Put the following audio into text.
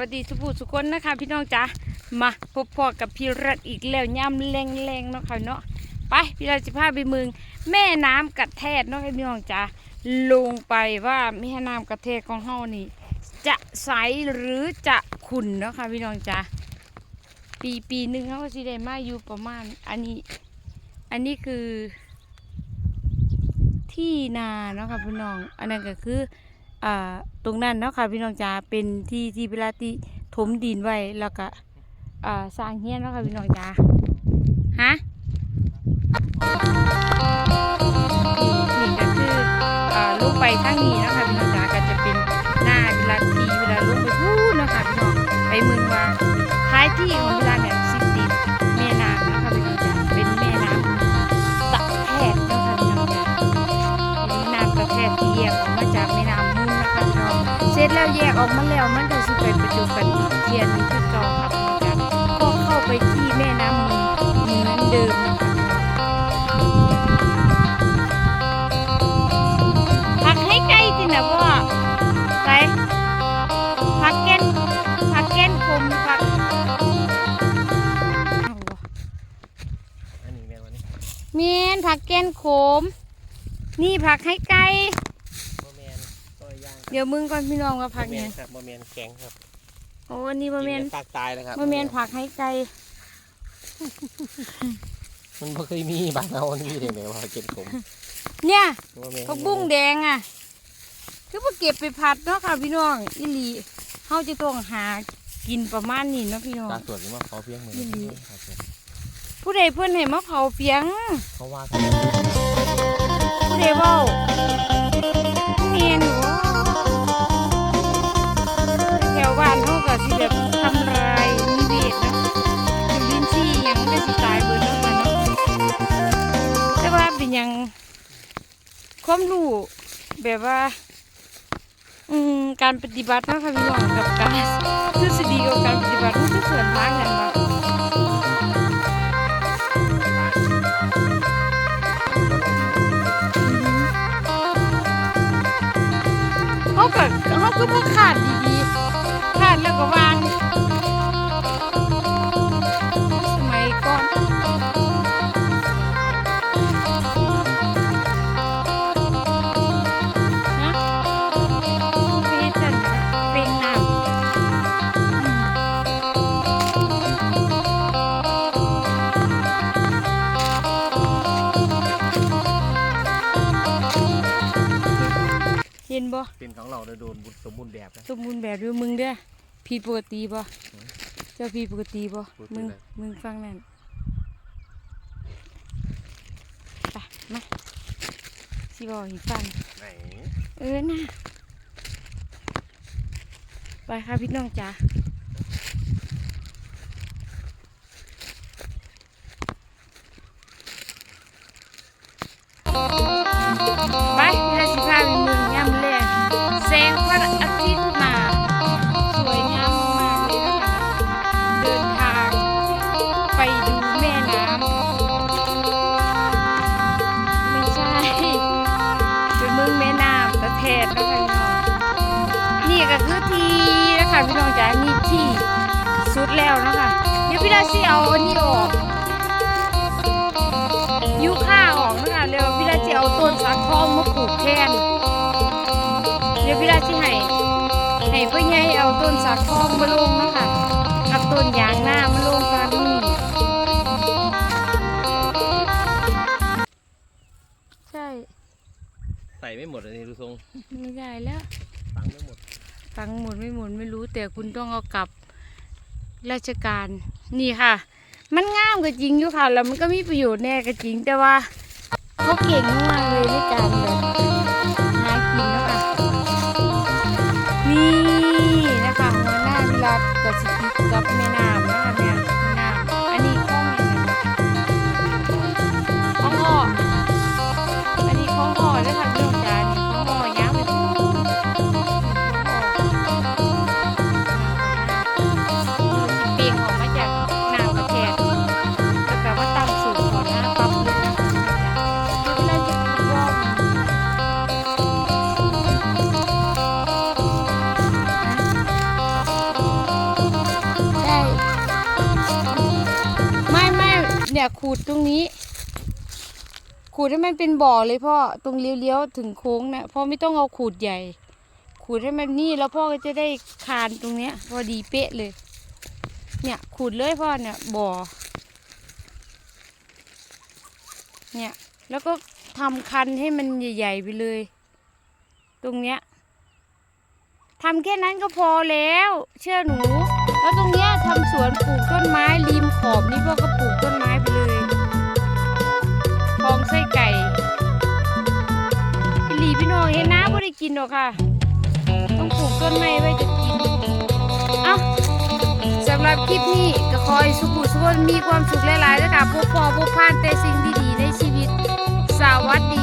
วัสดีสุภูสุคนนะคะพี่น้องจ๋ามาพบพ่อกับพี่รัฐอีกแล้วย่ำแรงๆเนาะค่ะเนาะไปพี่รัฐจะพาไปเมืองแม่น้ำกระแทกเนาะพี่น้องจ๋าลงไปว่าแม่น้ำกระแทกของเฮานี่ จะใสหรือจะขุ่นเนาะค่ะพี่น้องจ๋าปีปีหนึ่งเขาก็สิได้มาอยู่ประมาณอันนี้อันนี้คือ ที่นาเนาะค่ะพี่น้อง อันนั้นก็คือ ตรงนั้นเนาะค่ะพี่น้องจ๋าเป็นที่ที่เวลาที่ถมดินไว้แล้วก็สร้างเฮียนเนาะค่ะพี่น้องจ๋าฮะนี่นี่ก็คืออ่าลงไปทางนี้ เสร็จแล้วแยกออกมาแล้วมันก็สิไปประจุกันอีกเทียนนึงคือเก่าค่ะพี่น้องจ้ะก็เข้าไปที่แม่น้ำมูลเหมือนเดิมนะคะผักให้ไกลสินะพ่อใส่ผักแก้นผักแก้นคมผักเอาบ่อันนี้แม่นวันนี้เมียนผักแก้นขม นี่ผักให้ไก่ ย่างเดี๋ยวมึงก่อนพี่น้องว่าผักบ่แมเนี่ยนครับบ่แมนแข็งครับโอ้อันนี้บะเมนกินแต่ปากตายเลยครับบะเมนผักให้ไก่มันบ่เคยมีบ้านเรานี่มีเด้แม่ว่าเก็บผมเนี่ยบ่แม่นผักบุ้งแดงอะคือมาเก็บไปผัดเนาะค่ะพี่น้องอีหลีเขาจะต้องหากินประมาณนี้เนาะพี่น้องตาสวดหรือว่าขอเพียงมืออีหลีครับผมผู้ใดเพื่อนให้มาเผาเปียงเขาว่าผู้ใดเว้าเมียน ความรู้แบบว่า อืมการปฏิบัติเนาะค่ะพี่น้องกับการทฤษฎีกับการปฏิบัติมันก็ส่วนทางกันบ่เขาก็เขาก็บ่ขาดดีๆขาดแล้วก็วา เห็นบ่เป็นของเราโดนบุญสมบูรณ์แบบนะสมบูรณ์แบบด้วยมึงเด้อผิดปกติบ่เจ้าผิดปกติบ่ปกติมึงเลยมึงฟังนั่นไปมาสิบอกให้ฟังไหนเออน่ะไปค่ะพี่น้องจ๋า นี่ก็คือที่นะคะพี่น้องจ๋านี่ที่สุดแล้วนะคะเดี๋ยวพี่ราชีเอาอันนี้ออกยูค่าออกนะคะเร็วพี่ราชีเอาต้นสักทองมาปลูกแทนเดี๋ยวพี่ราชีให้ให้พ่อใหญ่เอาต้นสักทองมาลงนะคะกับต้นยางหน้ามาลงกันนี่ใช่ ใส่ไม่หมดเลยนี่ดูทรงไม่ได้แล้วตังไม่หมด ฟังหมุนไม่หมุนไม่รู้ แต่คุณต้องเอากลับราชการนี่ค่ะ มันงามก็จริงอยู่ค่ะแล้วมันก็มีประโยชน์แน่ก็จริงแต่ว่าเขาเก่งมากเลยในการแบบ เนี่ยขูดตรงนี้ ขูดให้มันเป็นบ่อเลยพ่อตรงเลี้ยวๆถึงโค้งนี่ยพ่อไม่ต้องเอาขูดใหญ่ ขูดให้มันนี่แล้วพ่อก็จะได้คานตรงเนี้ย พอดีเป๊ะเลย เนี่ยขูดเลยพ่อเนี่ยบ่อ เนี่ยแล้วก็ทำคันให้มันใหญ่ๆไปเลย ตรงเนี้ยทำแค่นั้นก็พอแล้ว เชื่อหนู แล้วตรงเนี้ยทำสวนปลูกต้นไม้ริมขอบนี่พ่อก็ปลูกต้น กินหรอกค่ะ ต้องปลูกต้นไม้ไว้จะกินเอ้าสำหรับคลิปนี้ก็ขอยสุขุสุขมีความสุขหลายๆด้วค่ะพบพอพบผ่านแต่สิ่งดีๆในชีวิต สวัสดี